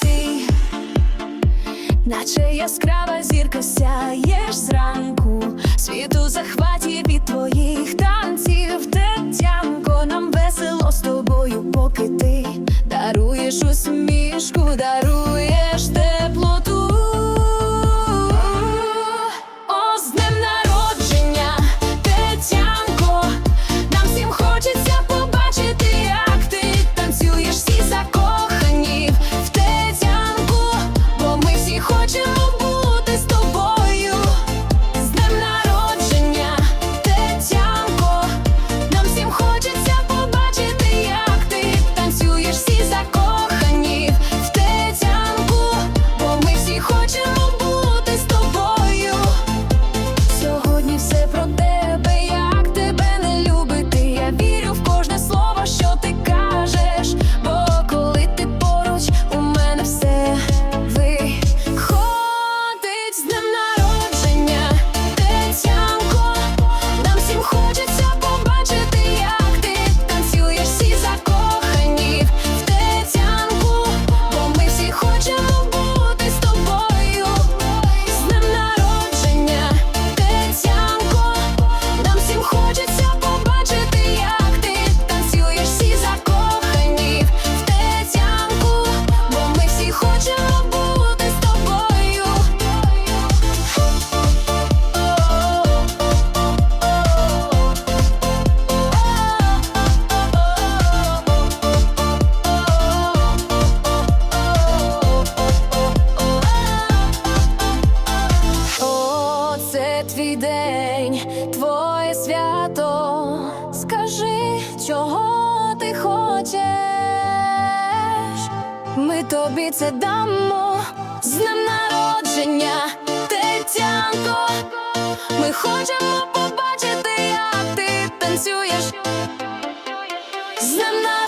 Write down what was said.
Ти, наче яскрава зірка сяєш зранку. Свято, скажи, чого ти хочеш. Ми тобі це дамо з днем народження, Тетянко. Ми хочемо побачити, як ти танцюєш. З днем народження